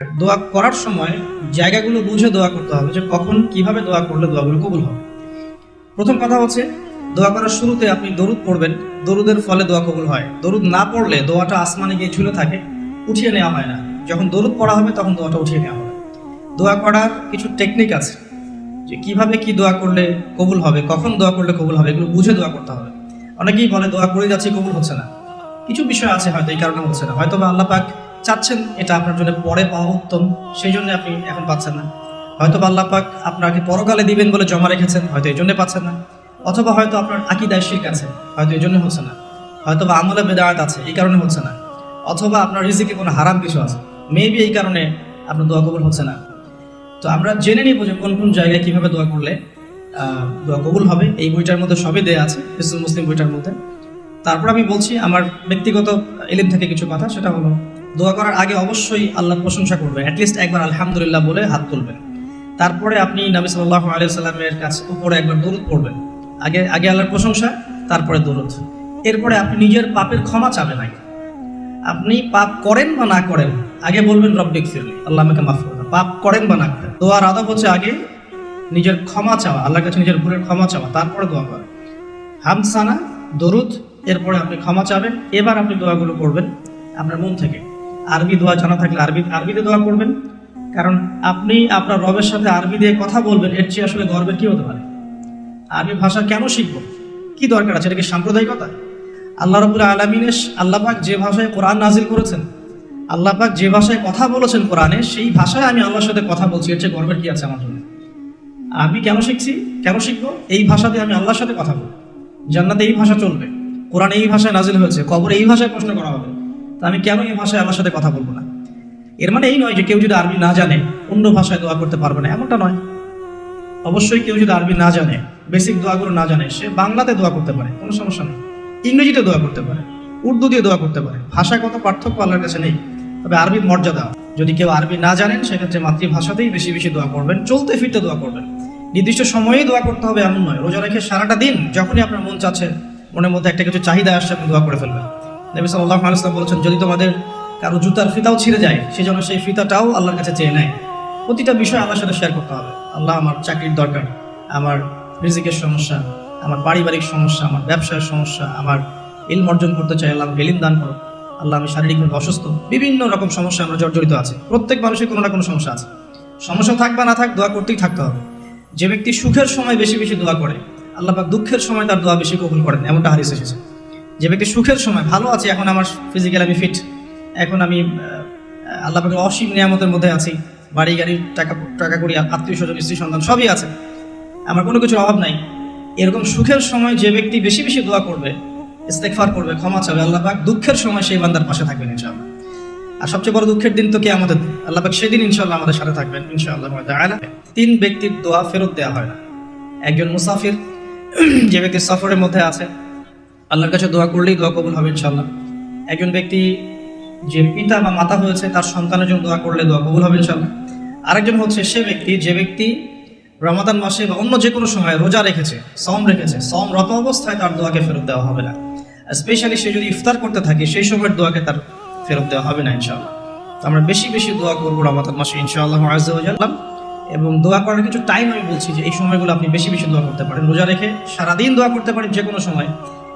দোয়া করার সময় জায়গাগুলো বুঝে দোয়া করতে হবে যে কখন কীভাবে দোয়া করলে দোয়াগুলো কবুল হবে। প্রথম কথা হচ্ছে, দোয়া করার শুরুতে আপনি দরুদ পড়বেন। দরুদের ফলে দোয়া কবুল হয়। দরুদ না পড়লে দোয়াটা আসমানে গিয়ে ঝুলে থাকে, উঠিয়ে নেওয়া হয় না। যখন দরুদ পড়া হবে তখন দোয়াটা উঠিয়ে নেওয়া হবে। দোয়া করার কিছু টেকনিক আছে, যে কীভাবে কি দোয়া করলে কবুল হবে, কখন দোয়া করলে কবুল হবে, এগুলো বুঝে দোয়া করতে হবে। অনেকেই বলে, দোয়া করে যাচ্ছে, কবুল হচ্ছে না। কিছু বিষয় আছে হয়তো, এই কারণে হচ্ছে না। হয়তো বা আল্লাহ পাক চাচ্ছেন, এটা আপনার জন্য পরে পাওয়া উত্তম। সেই জন্য আপনি এখন পাচ্ছেন না। হয়তো আল্লাহ পাক আপনাকে পরকালে দিবেন বলে জমা রেখেছেন, হয়তো এই জন্য পাচ্ছেন না। অথবা হয়তো আপনার আকিদায় শিল্প আছে, হয়তো এই জন্য হচ্ছে না। হয়তো বা আমলে বেদায়াত আছে, এই কারণে হচ্ছে না। অথবা আপনার রিজিকে কোনো হারাম কিছু আছে মেবি এই কারণে আপনার দোয়া কবুল হচ্ছে না। তো আমরা জেনে নিব যে কোন কোন জায়গায় কীভাবে দোয়া করলে দোয়া কবুল হবে। এই বইটার মধ্যে সবই দেয়া আছে হিসুল মুসলিম বইটার মধ্যে। তারপর আমি বলছি, আমার ব্যক্তিগত এলিম থেকে কিছু কথা, সেটা হলো দোয়া করার আগে অবশ্যই আল্লাহর প্রশংসা করবে। অ্যাটলিস্ট একবার আলহামদুলিল্লাহ বলে হাত তুলবেন। তারপরে আপনি নবী সাল্লাহ আলিয়া সাল্লামের কাছে উপরে একবার দরুদ পড়বেন। আগে আগে আল্লাহর প্রশংসা, তারপরে দরুদ। এরপরে আপনি নিজের পাপের ক্ষমা চাবেন আগে। আপনি পাপ করেন বা না করেন, আগে বলবেন রব্বিক ফিরলি আল্লাহ আমাকে মাফ করে দাও। পাপ করেন বা না করেন। দোয়ার আদব হচ্ছে আগে নিজের ক্ষমা চাওয়া, আল্লাহর কাছে নিজের ভুলের ক্ষমা চাওয়া, তারপরে দোয়া করা। হামসানা, দরুদ, এরপরে আপনি ক্ষমা চাবেন। এবার আপনি দোয়াগুলো করবেন আপনার মন থেকে। আরবি দোয়া জানা থাকলে আরবি, আরবিতে দোয়া করবেন। কারণ আপনি আপনার রবের সাথে আরবি দিয়ে কথা বলবেন, এর চেয়ে আসলে গর্বের কি হতে পারে? আরবি ভাষা কেন শিখব? কি দরকার আছে? এটা কি সাম্প্রদায়িকতা? আল্লাহ রবুল আলমিনের আল্লাহ পাক যে ভাষায় কোরআন নাজিল করেছেন, আল্লাহ পাক যে ভাষায় কথা বলেছেন কোরআনে, সেই ভাষায় আমি আল্লাহর সাথে কথা বলছি, এর চেয়ে গর্বের কি আছে আমার জন্য? আমি কেন শিখছি? কেন শিখব? এই ভাষাতে আমি আল্লাহর সাথে কথা বলব। জান্নাতে এই ভাষা চলবে। কোরআন এই ভাষায় নাজিল হয়েছে, কবর এই ভাষায় প্রশ্ন করা হবে। আমি কেন এই ভাষায় আল্লাহর সাথে কথা বলব না? এর মানে এই নয় যে কেউ যদি আরবি না জানে, অন্য ভাষায় দোয়া করতে পারবে না, এমনটা নয়। অবশ্যই কেউ যদি আরবি না জানে বেসিক দোয়াগুলো না জানে, সে বাংলাতে দোয়া করতে পারে, কোনো সমস্যা নেই। ইংরেজিতে দোয়া করতে পারে উর্দু দিয়ে দোয়া করতে পারে। ভাষাগত পার্থক্য আল্লাহর কাছে নেই। তবে আরবির মর্যাদা, যদি কেউ আরবি না জানেন, সেক্ষেত্রে মাতৃভাষাতেই বেশি বেশি দোয়া করবেন, চলতে ফিরতে দোয়া করবেন। নির্দিষ্ট সময়েই দোয়া করতে হবে এমন নয়। রোজা রেখে সারাটা দিন যখনই আপনার মন চাচ্ছে, মনের মধ্যে একটা কিছু চাহিদা আসছে, আপনি দোয়া করে ফেলবেন। নবী সাল্লাহ আলাইসলাম বলেছেন, যদি তোমাদের কারও জুতার ফিতাও ছিঁড়ে যায় সেই জন্য সেই ফিতাটাও আল্লাহর কাছে চেয়ে নেয়। প্রতিটা বিষয় আল্লাহর সাথে শেয়ার করতে হবে। আল্লাহ আমার চাকরির দরকার, আমার রিজিকের সমস্যা, আমার পারিবারিক সমস্যা, আমার ব্যবসার সমস্যা, আমার ইলম অর্জন করতে চাই, আল্লাহ এলিম দান করো আল্লাহ আমি শারীরিকভাবে অসুস্থ। বিভিন্ন রকম সমস্যা আমরা জর্জরিত আছে। প্রত্যেক মানুষের কোনো না কোনো সমস্যা আছে। সমস্যা থাক বা না থাক, দোয়া করতেই থাকতে হবে। যে ব্যক্তি সুখের সময় বেশি বেশি দোয়া করে, আল্লাহ দুঃখের সময় তার দোয়া বেশি কবুল করেন, এমনটা হারিস এসেছে। যে ব্যক্তি সুখের সময় ভালো আছে, এখন আমার ফিজিক্যাল আমি ফিট এখন আমি আল্লাহ পাকের অসীম নিয়ামতের মধ্যে আছি, বাড়ি, গাড়ি, টাকা টাকা করি আত্মীয় স্বজন, স্ত্রী, সন্তান, সবই আছে। আমার কোনো কিছুর অভাব নাই। এরকম সুখের সময় যে ব্যক্তি বেশি বেশি দোয়া করবে ইস্তেকফার করবে, ক্ষমা চাবে, আল্লাহ পাক দুঃখের সময় সেই বান্দার পাশে থাকবেন ইনশাআল্লাহ। আর সবচেয়ে বড় দুঃখের দিন তো কে আমাদের আল্লাহ পাক সেদিন ইনশাআল্লাহ আমাদের সাথে থাকবেন, ইনশাআল্লাহ তিন ব্যক্তির দোয়া ফেরত দেওয়া হয় না। একজন মুসাফির, যে ব্যক্তি সফরের মধ্যে আছে আল্লাহর কাছে দোয়া করলেই দোয়া কবুল হবে ইনশাআল্লাহ। একজন ব্যক্তি যে পিতা বা মাতা হয়েছে, তার সন্তানের জন্য দোয়া করলে দোয়া কবুল হবে ইনশাআল্লাহ। আরেকজন হচ্ছে সে ব্যক্তি, যে ব্যক্তি রমাদান মাসে বা অন্য যে কোনো সময় রোজা রেখেছে সম রেখেছে সম রত অবস্থায় তার দোয়াকে ফেরত দেওয়া হবে না। স্পেশালি সে যদি ইফতার করতে থাকে, সেই সময়ের দোয়াকে তার ফেরত দেওয়া হবে না ইনশাআল্লাহ। তো আমরা বেশি বেশি দোয়া করব রমাদান মাসে ইনশাআল্লাহ আজাল্লাম এবং দোয়া করার কিছু টাইম আমি বলছি যে, এই সময়গুলো আপনি বেশি বেশি দোয়া করতে পারেন। রোজা রেখে সারাদিন দোয়া করতে পারেন যে কোনো সময়।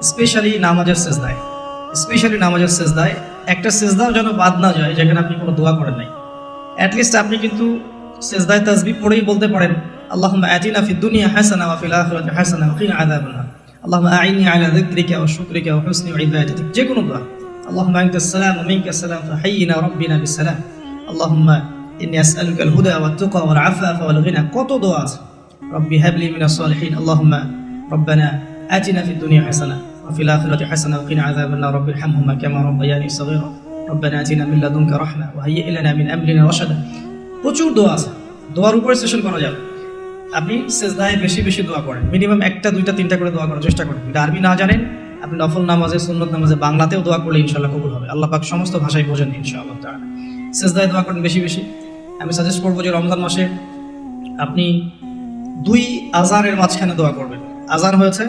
স্পেশালি নামাজের শেষ দেয় স্পেশালি নামাজের শেষ দেয় একটা সেজদাও যেন বাদ না যায়, যেখানে আপনি কোনো দোয়া করেন নাই। অ্যাটলিস্ট আপনি কিন্তু সেজদায় তাসবি পড়েই বলতে পারেন, আল্লাহুম্মা আতিনা ফিদ দুনিয়া হাসানা ওয়া ফিল আখিরাতি হাসানা ওয়া কিনা আযাবান নার আল্লাহুম্মা আইনি আলা যিকরিকা ওয়া শুকরিকা ওয়া হুসনি ইবাদাতিক। যে কোনো দোয়া ফাহাইয়িনা রাব্বিনা বিস সালাম আল্লাহুম্মা ইন্নী আসআলুকা আল হুদা ওয়াত তুকা ওয়াল আফাফা ওয়াল গিনা। কত দোয়া আছে? রব্বি হাবলি মিনাস সালিহিন। আল্লাহুম্মা রব্বানা আতিনা ফিদ দুনিয়া হাসানা। وفي الآخرة حسنة وقنا عذاب النار رب ارحمهما كما ربياني صغيرا ربنا آتنا من لدنك رحمة وهيئ لنا من أمرنا رشدا প্রচুর দোয়া আছে দোয়ার উপরে সেশন করা যাবে আপনি সেজদায় বেশি বেশি দোয়া করেন মিনিমাম একটা দুইটা তিনটা করে দোয়া করার চেষ্টা করেন যদি আরবি না জানেন আপনি নফল নামাজে সুন্নত নামাজে বাংলাতেও দোয়া করলে ইনশাল্লাহ কবুল হবে আল্লাহ পাক সমস্ত ভাষায় বোঝেন ইনশাআল্লাহ তাআলা সেজদায় দোয়া করেন বেশি বেশি আমি সাজেস্ট করবো যে রমজান মাসে আপনি দুই আজানের মাঝখানে দোয়া করবেন আজান হয়েছে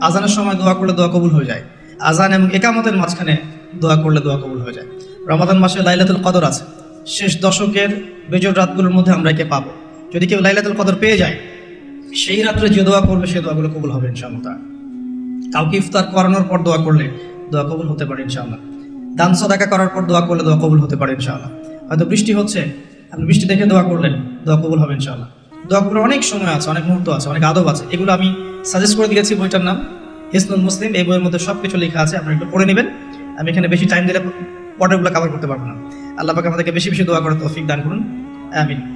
আজানের সময় দোয়া করলে দোয়া কবুল হয়ে যায়। আজান এবং একামতের মাঝখানে দোয়া করলে দোয়া কবুল হয়ে যায়। রমাদান মাসে লাইলাতুল কদর আছে। শেষ দশকের বেজর রাতগুলোর মধ্যে আমরা একে পাবো। যদি কেউ লাইলাতুল কদর পেয়ে যায়, সেই রাত্রে যে দোয়া করবে সেই দোয়াগুলো কবুল হবে ইনশাআল্লাহ। কাউকে ইফতার করানোর পর দোয়া করলে দোয়া কবুল হতে পারে ইনশাআল্লাহ। দান সদাকা করার পর দোয়া করলে দোয়া কবুল হতে পারে ইনশাআল্লাহ। হয়তো বৃষ্টি হচ্ছে, আপনি বৃষ্টি দেখে দোয়া করলেন, দোয়া কবুল হবে ইনশাআল্লাহ। দোয়া কবুলের অনেক সময় আছে, অনেক মুহূর্ত আছে, অনেক আদব আছে। এগুলো আমি সাজেস্ট করে দিয়েছি বইটার নাম। হিসনুল মুসলিম, এই বইয়ের মধ্যে সব কিছু লেখা আছে, আপনারা একটু পড়ে নেবেন। আমি এখানে বেশি টাইম দিলে পটেগুলো কাভার করতে পারব না। আল্লাহ পাক আমাদেরকে বেশি বেশি দোয়া করার তৌফিক দান করুন। আমিন।